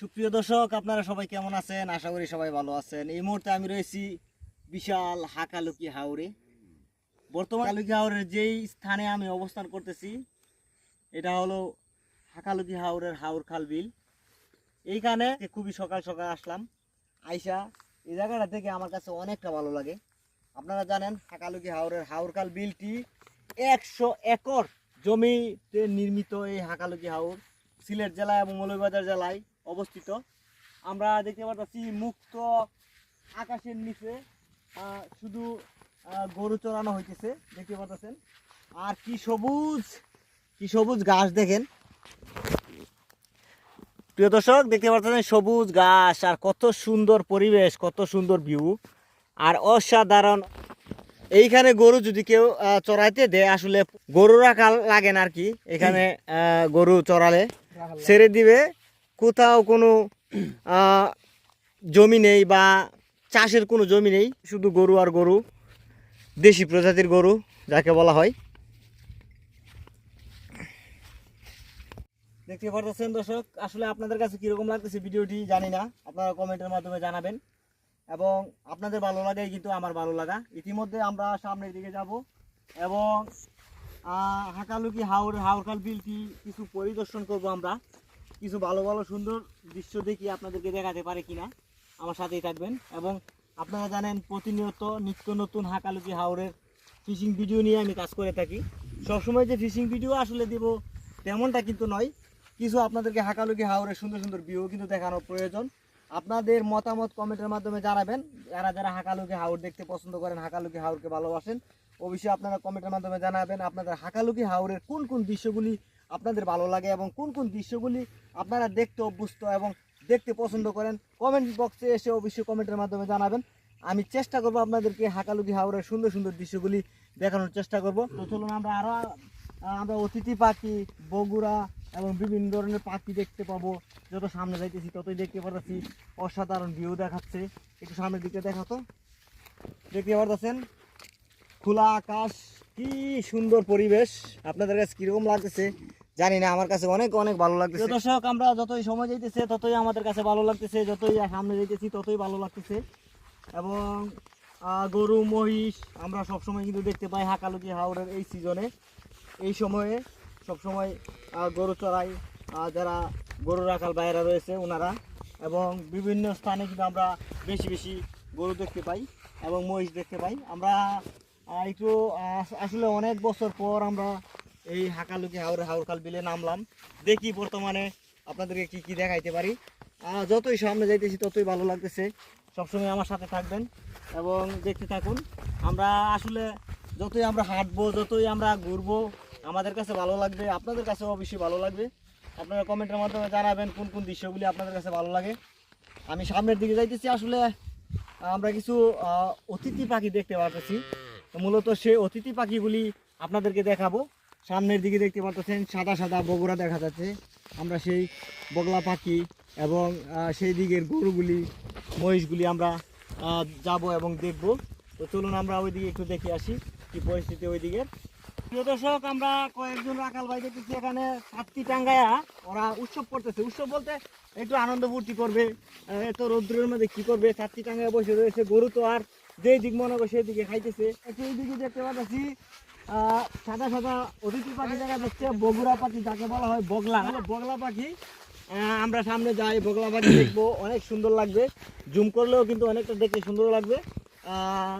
সুপ্রিয় দর্শক, আপনারা সবাই কেমন আছেন? আশা করি সবাই ভালো আছেন। এই মুহূর্তে আমি রয়েছি বিশাল হাকালুকি হাওরে। বর্তমান হাকালুকি হাওরের যেই স্থানে আমি অবস্থান করতেছি, এটা হলো হাকালুকি হাওরের হাওর খাল বিল। এইখানে খুবই সকাল সকাল আসলাম। আইসা এই জায়গাটা থেকে আমার কাছে অনেকটা ভালো লাগে। আপনারা জানেন, হাকালুকি হাওরের হাওরখাল বিলটি একশো একর জমিতে নির্মিত এই হাকালুকি হাওর। সিলেট জেলা এবং মৌলভীবাজার জেলায় অবস্থিত। আমরা দেখতে পাচ্ছি মুক্ত আকাশের নিচে শুধু গরু চড়ানো হইতেছে দেখতে পাচ্ছেন আর কি সবুজ কি সবুজ ঘাস দেখেন। প্রিয় দর্শক দেখতে পাচ্ছেন সবুজ ঘাস আর কত সুন্দর পরিবেশ কত সুন্দর ভিউ আর অসাধারণ এইখানে গরু যদি কেউ চড়াইতে দেয় আসলে গরু রাখা লাগে না আর কি। এখানে আহ, গরু চড়ালে ছেড়ে দিবে। কোথাও কোনো জমি নেই বা চাষের কোনো জমি নেই, শুধু গরু আর গরু, দেশি প্রজাতির গরু, যাকে বলা হয়। দেখতে পারতেছেন দর্শক, আসলে আপনাদের কাছে কীরকম লাগতেছে ভিডিওটি জানি না, আপনারা কমেন্টের মাধ্যমে জানাবেন। এবং আপনাদের ভালো লাগে কিন্তু আমার ভালো লাগা। ইতিমধ্যে আমরা সামনের দিকে যাব এবং হাকালুকি হাওর হাওরখাল বিলটি কিছু পরিদর্শন করব আমরা। কিছু ভালো ভালো সুন্দর দৃশ্য দেখি আপনাদেরকে দেখাতে পারে কিনা, আমার সাথেই থাকবেন। এবং আপনারা জানেন প্রতিনিয়ত নিত্য নতুন হাকালুকি হাওরের ফিশিং ভিডিও নিয়ে আমি কাজ করে থাকি। সবসময় যে ফিশিং ভিডিও আসলে দেব তেমনটা কিন্তু নয়। কিছু আপনাদেরকে হাকালুকি হাওরের সুন্দর সুন্দর ভিউ কিন্তু দেখানোর প্রয়োজন। আপনাদের মতামত কমেন্টের মাধ্যমে জানাবেন। যারা যারা হাকালুকি হাওর দেখতে পছন্দ করেন, হাকালুকি হাওরকে ভালোবাসেন, অবশ্যই আপনারা কমেন্টের মাধ্যমে জানাবেন আপনাদের হাকালুকি হাওরের কোন কোন দৃশ্যগুলি আপনাদের ভালো লাগে এবং কোন কোন দৃশ্যগুলি আপনারা দেখতে অভ্যস্ত এবং দেখতে পছন্দ করেন কমেন্ট বক্সে এসে অবশ্যই কমেন্টের মাধ্যমে জানাবেন। আমি চেষ্টা করব আপনাদেরকে হাকালুকি হাওরের সুন্দর সুন্দর দৃশ্যগুলি দেখানোর চেষ্টা করব। তো চলুন আমরা আরও আমরা অতিথি পাখি, বগুড়া এবং বিভিন্ন ধরনের পাখি দেখতে পাবো। যত সামনে যাইতেছি ততই দেখতে পারতেছি। অসাধারণ ভিউ দেখাচ্ছে। একটু সামনের দিকে দেখাতো দেখতে পারতেছেন? খোলা আকাশ কি সুন্দর পরিবেশ। আপনাদের কাছে কীরকম লাগতেছে? জানি না, আমার কাছে অনেক অনেক ভালো লাগতেছে। দর্শক, আমরা যতই সময় যাইতেছে, ততই আমাদের কাছে ভালো লাগতেছে। যতই সামনে যাইতেছি, ততই ভালো লাগতেছে। এবং গরু, মহিষ, আমরা সবসময় কিন্তু দেখতে পাই হাকালুকি হাওড়ের এই সিজনে এই সময়ে সবসময় গরু চড়াই যারা গরু রাখাল বাইরা রয়েছে ওনারা এবং বিভিন্ন স্থানে কিন্তু আমরা বেশি বেশি গরু দেখতে পাই এবং মহিষ দেখতে পাই। আমরা একটু আসলে অনেক বছর পর আমরা এই হাকালুকি হাওড়ে হাওড়খাল বিলে নামলাম। দেখি বর্তমানে আপনাদেরকে কি কি দেখাইতে পারি। যতই সামনে যাইতেছি, ততই ভালো লাগতেছে। সবসময় আমার সাথে থাকবেন এবং দেখতে থাকুন। আমরা আসলে যতই আমরা হাঁটবো, যতই আমরা ঘুরবো, আমাদের কাছে ভালো লাগবে, আপনাদের কাছে অবশ্যই ভালো লাগবে। আপনারা কমেন্টের মাধ্যমে জানাবেন কোন কোন দৃশ্যগুলি আপনাদের কাছে ভালো লাগে। আমি সামনের দিকে যাইতেছি, আসলে আমরা কিছু অতিথি পাখি দেখতে মূলত সেই অতিথি পাখিগুলি আপনাদেরকে দেখাবো। সামনের দিকে দেখতে পাচ্ছেন সাদা সাদা বগুড়া দেখা যাচ্ছে। আমরা সেই বগলা পাখি এবং সেই দিকের গরুগুলি, মহিষগুলি আমরা যাব এবং দেখব। তো চলুন আমরা ওইদিকে একটু দেখে আসি কি পরিস্থিতি ওইদিকে। প্রিয় দর্শক, আমরা কয়েকজন রাখাল ভাই দেখতেছি এখানে সাতটি টাঙ্গায়া ওরা উৎসব করতেছে। উৎসব বলতে একটু আনন্দ ফুর্তি করবে এত রৌদ্রের মধ্যে কি করবে? সাতটি টাঙ্গায় বসে রয়েছে। গরু তো আর যেই দিক মনে করে সেই দিকে খাইতেছে। একটু ওইদিকে দেখতে পাচ্ছি সাদা সাদা অতিথি পাখি দেখা যাচ্ছে বগুড়া পাখি যাকে বলা হয় বগলা। বগলা পাখি। আমরা সামনে যাই বগলা পাখি দেখব অনেক সুন্দর লাগবে। জুম করলেও কিন্তু অনেকটা দেখতে সুন্দর লাগবে। আহ,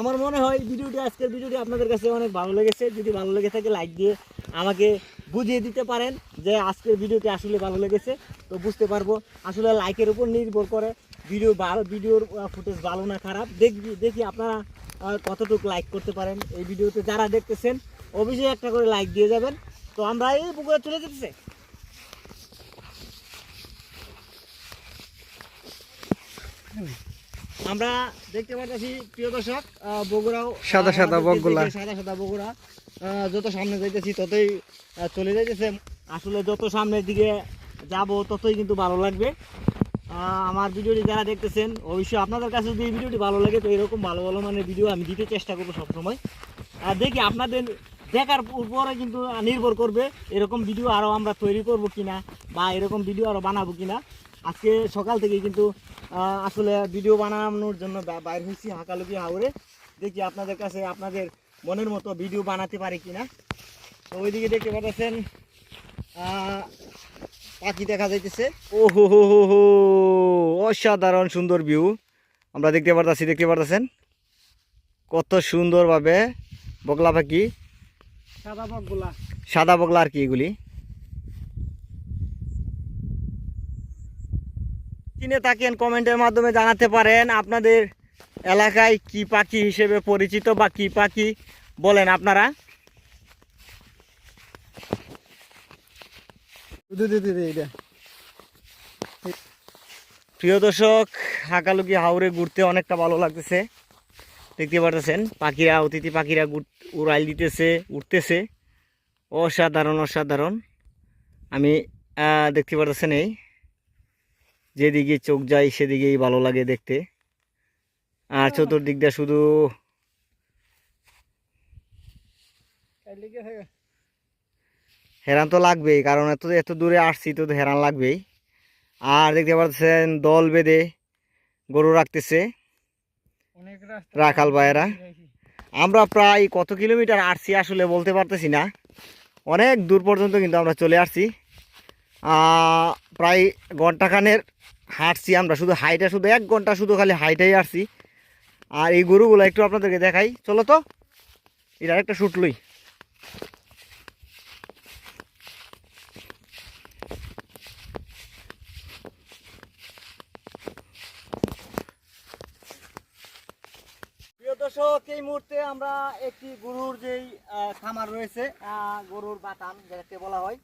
আমার মনে হয় ভিডিওটি আজকের ভিডিওটি আপনাদের কাছে অনেক ভালো লেগেছে। যদি ভালো লেগে থাকে লাইক দিয়ে আমাকে বুঝিয়ে দিতে পারেন যে আজকের ভিডিওটি আসলে ভালো লেগেছে। তো বুঝতে পারব আসলে লাইকের উপর নির্ভর করে ভিডিও ভালো ভিডিওর ফুটেজ ভালো না খারাপ। দেখবি দেখি আপনারা কতটুকু লাইক করতে পারেন এই ভিডিওতে। যারা দেখতেছেন অবশ্যই একটা করে লাইক দিয়ে যাবেন। তো আমরা এই পুকুরে চলে যেতেছে। আমরা দেখতে পাচ্ছি প্রিয় দর্শক বগুড়াও সাদা সাদা। দেখে সাদা সাদা বগুড়া। যত সামনে যাইতেছি, ততই চলে যাইতেছে। আসলে যত সামনের দিকে যাব, ততই কিন্তু ভালো লাগবে। আমার ভিডিওটি যারা দেখতেছেন, অবশ্যই আপনাদের কাছে যদি এই ভিডিওটি ভালো লাগে, তো এরকম ভালো ভালো মানে ভিডিও আমি দিতে চেষ্টা করব সবসময়। আর দেখি আপনাদের দেখার উপরে কিন্তু নির্ভর করবে এরকম ভিডিও আরও আমরা তৈরি করব কিনা, বা এরকম ভিডিও আরও বানাবো কিনা। আজকে সকাল থেকে কিন্তু আসলে ভিডিও বানানোর জন্য বাইর হয়েছি হাঁকালুকি হাওড়ে দেখি আপনাদের কাছে, আপনাদের মনের মতো ভিডিও বানাতে পারি কিনা? তো ওইদিকে দেখতে পাচ্ছেন পাখি দেখা যাইতেছে। ও হো হো হো হো অসাধারণ সুন্দর ভিউ আমরা দেখতে পারতাছি দেখতে পারতেছেন? কত সুন্দরভাবে বগলা পাখি। সাদা বকগুলা। সাদা বগলা আর কি এগুলি? কিনে থাকেন কমেন্টের মাধ্যমে জানাতে পারেন আপনাদের এলাকায় কি পাখি হিসেবে পরিচিত বা কি পাখি? বলেন আপনারা। প্রিয় দর্শক হাঁকালুকি হাওড়ে ঘুরতে অনেকটা ভালো লাগতেছে। দেখতে পারতেছেন পাখিরা অতিথি পাখিরা উড়াল দিতেছে উঠতেছে অসাধারণ অসাধারণ। আমি দেখতে পারতেছেন এই। যেদিকে চোখ যায় সেদিকেই ভালো লাগে দেখতে। আর চতুর্দিক দিয়ে শুধু হেরান তো লাগবেই, কারণ এত এত দূরে আসছি তো হেরান লাগবেই। আর দেখতে পাচ্ছেন দল বেঁধে গরু রাখতেছে রাখাল ভাইয়েরা। আমরা প্রায় কত কিলোমিটার আসছি আসলে বলতে পারতেছি না। অনেক দূর পর্যন্ত কিন্তু আমরা চলে আসছি। প্রায় ঘন্টাখানের হাঁটছি আমরা, শুধু হাইটা, শুধু এক ঘণ্টা শুধু খালি হাইটাই আসছি। আর এই গরুগুলো একটু আপনাদেরকে দেখাই। চলো তো এটা একটা শুট লই। প্রিয় দর্শক, এই মুহূর্তে আমরা একটি গরুর যেই খামার রয়েছে গরুর বাতান যেটাকে বলা হয়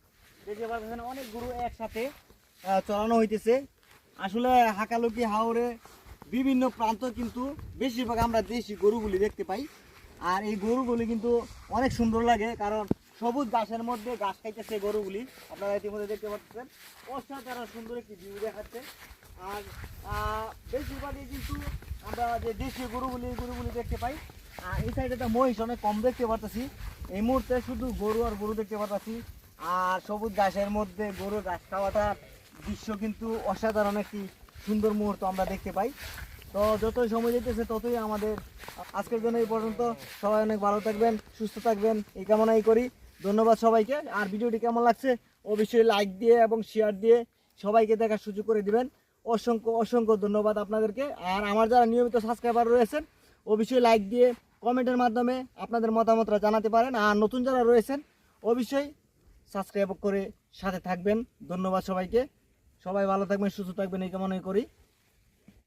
দেখতে অনেক গরু একসাথে চড়ানো হইতেছে। আসলে হাকালুকি হাওড়ে বিভিন্ন প্রান্ত কিন্তু বেশিরভাগ আমরা দেশি গরুগুলি দেখতে পাই। আর এই গরুগুলি কিন্তু অনেক সুন্দর লাগে, কারণ সবুজ ঘাসের মধ্যে ঘাস খাইতেছে গরুগুলি। আপনারা ইতিমধ্যে দেখতে পাচ্ছেন, অসাধারণ সুন্দর একটি ভিউ দেখাচ্ছে। আর বেশিরভাগই কিন্তু আমরা যে দেশীয় গরুগুলি, এই গরুগুলি দেখতে পাই। আর এই সাইডে একটা মহিষ অনেক কম দেখতে পারতেছি। এই মুহূর্তে শুধু গরু আর গরু দেখতে পারতেছি। আর সবুজ ঘাসের মধ্যে গরু ঘাস খাওয়াটার দৃশ্য কিন্তু অসাধারণ একটি সুন্দর মুহূর্ত আমরা দেখতে পাই। তো যতই সময় যেতেছে ততই আমাদের আজকের জন্য এই পর্যন্ত। সবাই অনেক ভালো থাকবেন, সুস্থ থাকবেন, এই কামনাই করি। ধন্যবাদ সবাইকে। আর ভিডিওটি কেমন লাগছে, অবশ্যই লাইক দিয়ে এবং শেয়ার দিয়ে সবাইকে দেখার সুযোগ করে দিবেন। অসংখ্য অসংখ্য ধন্যবাদ আপনাদেরকে। আর আমার যারা নিয়মিত সাবস্ক্রাইবার রয়েছেন, অবশ্যই লাইক দিয়ে কমেন্টের মাধ্যমে আপনাদের মতামতটা জানাতে পারেন। আর নতুন যারা রয়েছেন, অবশ্যই সাবস্ক্রাইব করে সাথে থাকবেন। ধন্যবাদ সবাইকে। সবাই ভালো থাকবেন সুস্থ থাকবেন এই কামনাই করি।